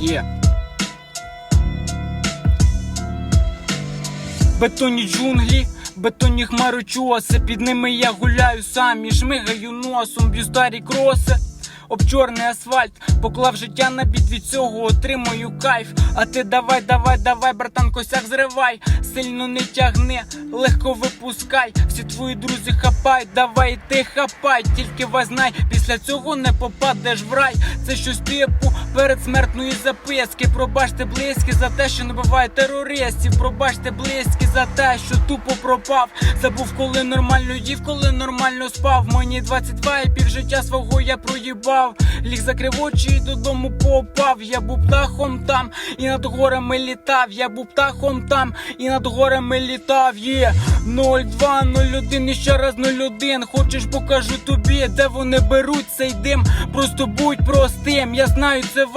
Є. Бетонні джунглі, бетонні хмарочоси, під ними я гуляю сам і шмигаю носом, б'ю старі кроси. Об чорний асфальт, поклав життя на бід від цього отримую кайф. А ти давай, давай, давай, братан, косяк зривай, сильно не тягни, легко випускай. Всі твої друзі хапай, давай ти хапай, тільки визнай, після цього не попадеш в рай. Це щось типу передсмертної записки. Пробачте близькі за те, що не буває терористів. Пробачте близькі за те, що тупо пропав. Забув, коли нормально їв, коли нормально спав. Мені 22 і півжиття свого я проїбав. Ліг закрив очі і додому попав. Я був птахом там і над горами літав. Я був птахом там і над горами літав. Є 0201 і ще раз 01 Хочеш покажу тобі, де вони беруть цей дим. Просто будь простим. Я знаю, це